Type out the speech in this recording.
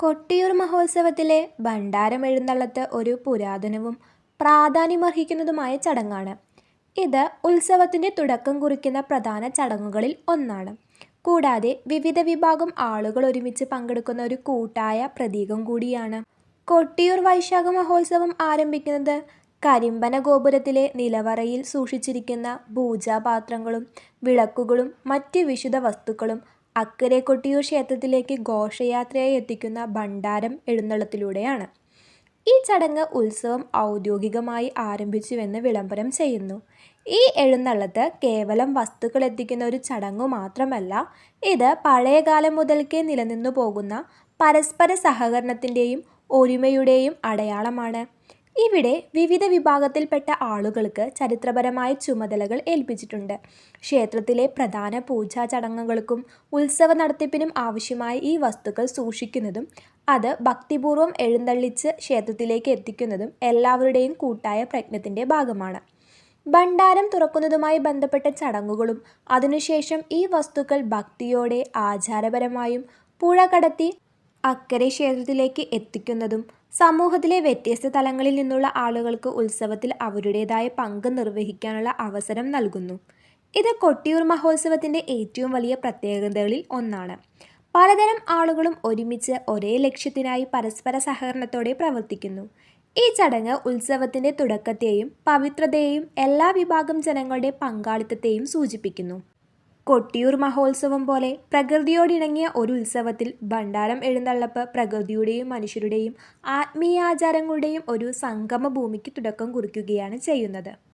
കൊട്ടിയൂർ മഹോത്സവത്തിലെ ഭണ്ഡാരം എഴുന്നള്ളത്ത് ഒരു പുരാതനവും പ്രാധാന്യമർഹിക്കുന്നതുമായ ചടങ്ങാണ്. ഇത് ഉത്സവത്തിന്റെ തുടക്കം കുറിക്കുന്ന പ്രധാന ചടങ്ങുകളിൽ ഒന്നാണ്. കൂടാതെ വിവിധ വിഭാഗം ആളുകൾ ഒരുമിച്ച് പങ്കെടുക്കുന്ന ഒരു കൂട്ടായ പ്രതീകം കൂടിയാണ്. കൊട്ടിയൂർ വൈശാഖ മഹോത്സവം ആരംഭിക്കുന്നത് കരിമ്പന ഗോപുരത്തിലെ നിലവറയിൽ സൂക്ഷിച്ചിരിക്കുന്ന പൂജാപാത്രങ്ങളും വിളക്കുകളും മറ്റ് വിശുദ്ധ വസ്തുക്കളും അക്കരെ ക്ഷേത്രത്തിലേക്ക് ഘോഷയാത്രയായി എത്തിക്കുന്ന ഭണ്ഡാരം എഴുന്നള്ളത്തിലൂടെയാണ്. ഈ ചടങ്ങ് ഉത്സവം ഔദ്യോഗികമായി ആരംഭിച്ചുവെന്ന് വിളംബരം ചെയ്യുന്നു. ഈ എഴുന്നള്ളത്ത് കേവലം വസ്തുക്കൾ എത്തിക്കുന്ന ഒരു ചടങ്ങു മാത്രമല്ല, ഇത് പഴയകാലം മുതൽക്കേ നിലനിന്നു പോകുന്ന പരസ്പര സഹകരണത്തിന്റെയും ഒരുമയുടെയും അടയാളമാണ്. ഇവിടെ വിവിധ വിഭാഗത്തിൽപ്പെട്ട ആളുകൾക്ക് ചരിത്രപരമായ ചുമതലകൾ ഏൽപ്പിച്ചിട്ടുണ്ട്. ക്ഷേത്രത്തിലെ പ്രധാന പൂജാ ചടങ്ങുകൾക്കും ഉത്സവ നടത്തിപ്പിനും ആവശ്യമായ ഈ വസ്തുക്കൾ സൂക്ഷിക്കുന്നതും അത് ഭക്തിപൂർവം എഴുന്നള്ളിച്ച് ക്ഷേത്രത്തിലേക്ക് എത്തിക്കുന്നതും എല്ലാവരുടെയും കൂട്ടായ പ്രജ്ഞത്തിന്റെ ഭാഗമാണ്. ഭണ്ഡാരം തുറക്കുന്നതുമായി ബന്ധപ്പെട്ട ചടങ്ങുകളും അതിനുശേഷം ഈ വസ്തുക്കൾ ഭക്തിയോടെ ആചാരപരമായും പുഴ കടത്തി അക്കരെ ക്ഷേത്രത്തിലേക്ക് എത്തിക്കുന്നതും സമൂഹത്തിലെ വ്യത്യസ്ത തലങ്ങളിൽ നിന്നുള്ള ആളുകൾക്ക് ഉത്സവത്തിൽ അവരുടേതായ പങ്ക് നിർവഹിക്കാനുള്ള അവസരം നൽകുന്നു. ഇത് കൊട്ടിയൂർ മഹോത്സവത്തിന്റെ ഏറ്റവും വലിയ പ്രത്യേകതകളിൽ ഒന്നാണ്. പലതരം ആളുകളും ഒരുമിച്ച് ഒരേ ലക്ഷ്യത്തിനായി പരസ്പര സഹകരണത്തോടെ പ്രവർത്തിക്കുന്നു. ഈ ചടങ്ങ് ഉത്സവത്തിന്റെ തുടക്കത്തെയും പവിത്രതയെയും എല്ലാ വിഭാഗം ജനങ്ങളുടെ പങ്കാളിത്തത്തെയും സൂചിപ്പിക്കുന്നു. കൊട്ടിയൂർ മഹോത്സവം പോലെ പ്രകൃതിയോടിണങ്ങിയ ഒരു ഉത്സവത്തിൽ ഭണ്ഡാരം എഴുന്നള്ളപ്പ് പ്രകൃതിയുടെയും മനുഷ്യരുടെയും ആത്മീയാചാരങ്ങളുടെയും ഒരു സംഗമഭൂമിക്ക് തുടക്കം കുറിക്കുകയാണ് ചെയ്യുന്നത്.